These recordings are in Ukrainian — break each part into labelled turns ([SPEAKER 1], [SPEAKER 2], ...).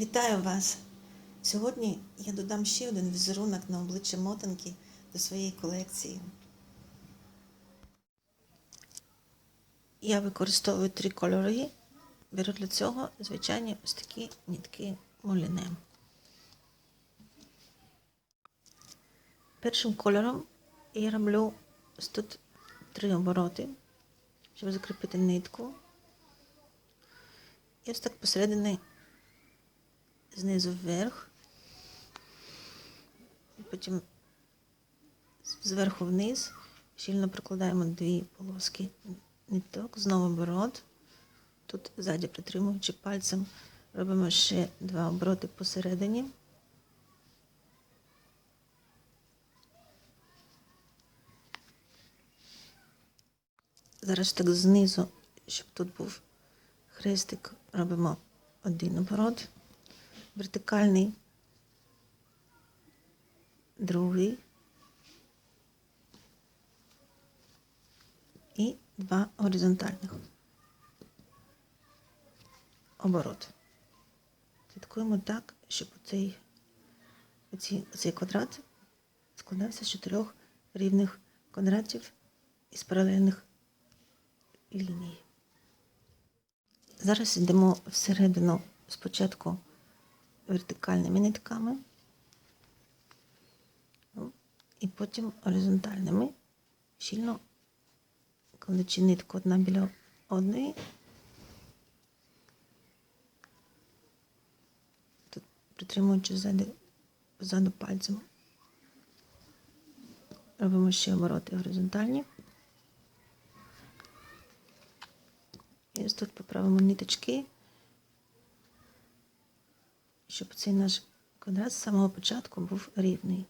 [SPEAKER 1] Вітаю вас! Сьогодні я додам ще один візерунок на обличчя мотанки до своєї колекції. Я використовую три кольори. Беру для цього звичайні ось такі нітки муліне. Першим кольором я роблю ось тут три обороти, щоб закріпити нитку. І ось так посередині знизу вверх, потім зверху вниз щільно прикладаємо дві полоски ниток, знову оборот. Тут ззаді притримуючи пальцем, робимо ще два обороти посередині. Зараз так знизу, щоб тут був хрестик, робимо один оборот вертикальний, другий і два горизонтальних оборот. Слідкуємо так, щоб цей, оці, цей квадрат складався з чотирьох рівних квадратів із паралельних ліній. Зараз йдемо всередину спочатку вертикальними нитками і потім горизонтальними, щільно кладучи нитку одна біля одної. Тут притримуючи ззаду, ззаду пальцем. Робимо ще обороти горизонтальні. І ось тут поправимо ниточки щоб цей наш квадрат з самого початку був рівний.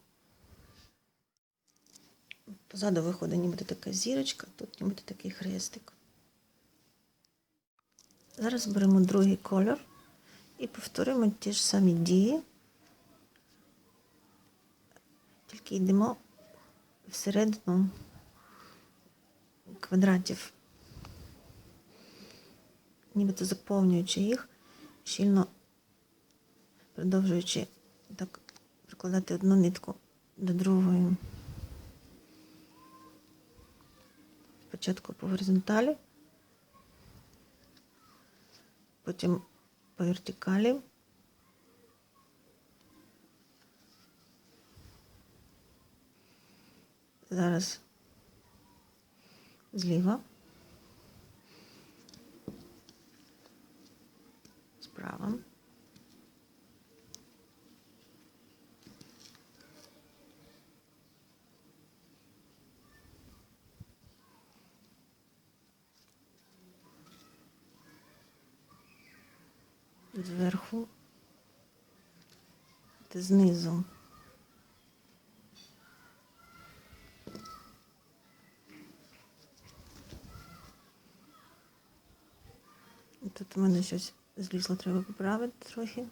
[SPEAKER 1] Позаду виходить нібито така зірочка, тут нібито такий хрестик. Зараз беремо другий кольор і повторюємо ті ж самі дії, тільки йдемо всередину квадратів, нібито заповнюючи їх, щільно продовжуючи так прикладати одну нитку до другої. Спочатку по горизонталі, потім по вертикалі. Зараз зліва, справа. Зверху знизу. Тут у мене щось злізло, треба поправити трохи.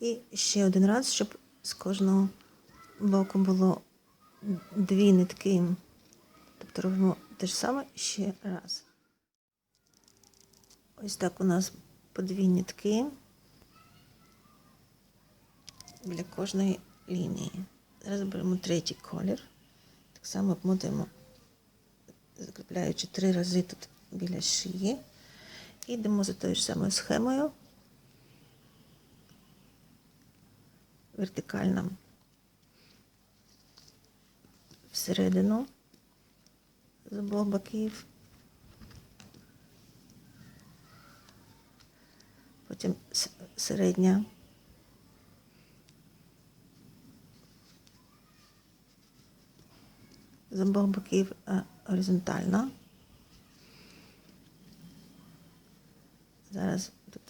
[SPEAKER 1] І ще один раз, щоб з кожного боку було дві нитки. Тобто робимо те ж саме ще раз. Ось так у нас по дві нитки біля кожної лінії. Зараз беремо третій колір. Так само обмотуємо, закріпляючи три рази тут біля шиї. І йдемо за тою ж самою схемою. Вертикально всередину з обох боків. Потім середня. З обох боків горизонтальна. Зараз тут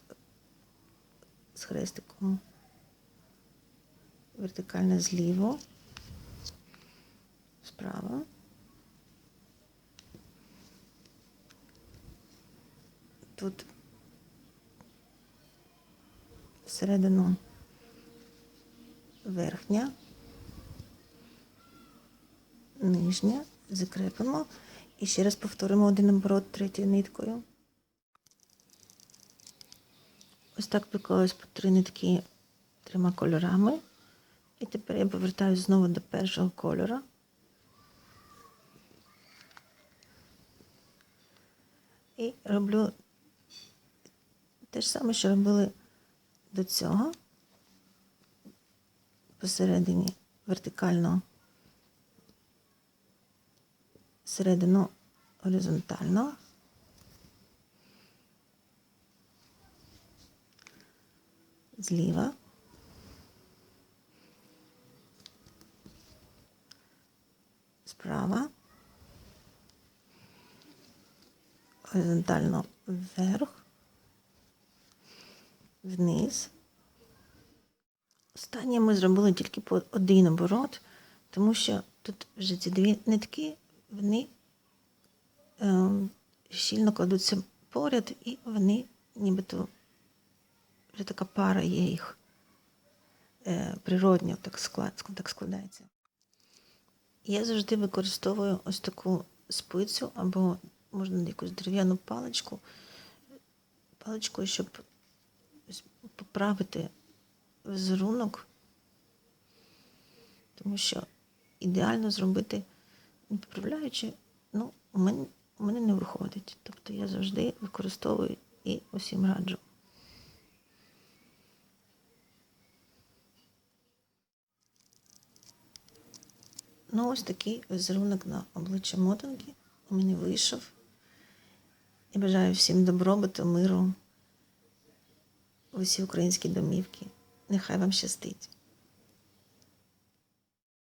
[SPEAKER 1] з хрестиком вертикальна зліво, справа. Тут всередину верхня, нижня, закрепимо і ще раз повторимо один оборот третьою ниткою. ось так приклалось по три нитки трьома кольорами. І тепер я повертаюся знову до першого кольора. І роблю те ж саме, що робили до цього. Посередині вертикально, середину горизонтально. Зліва. Справа. Горизонтально вверх. Вниз. Останнє ми зробили тільки по один оборот, тому що тут вже ці дві нитки, вони е, щільно кладуться поряд, і вони нібито вже така пара є їх е, природньо, так, склад, так складається. Я завжди використовую ось таку спицю або можна якусь дерев'яну паличку, паличкою, щоб поправити візерунок, тому що ідеально зробити, не поправляючи, ну, у мене, у мене не виходить. Тобто я завжди використовую і усім раджу. Ну, ось такий візерунок на обличчя мотанки у мене вийшов. І бажаю всім добробуту, миру усі українські домівки. Нехай вам щастить.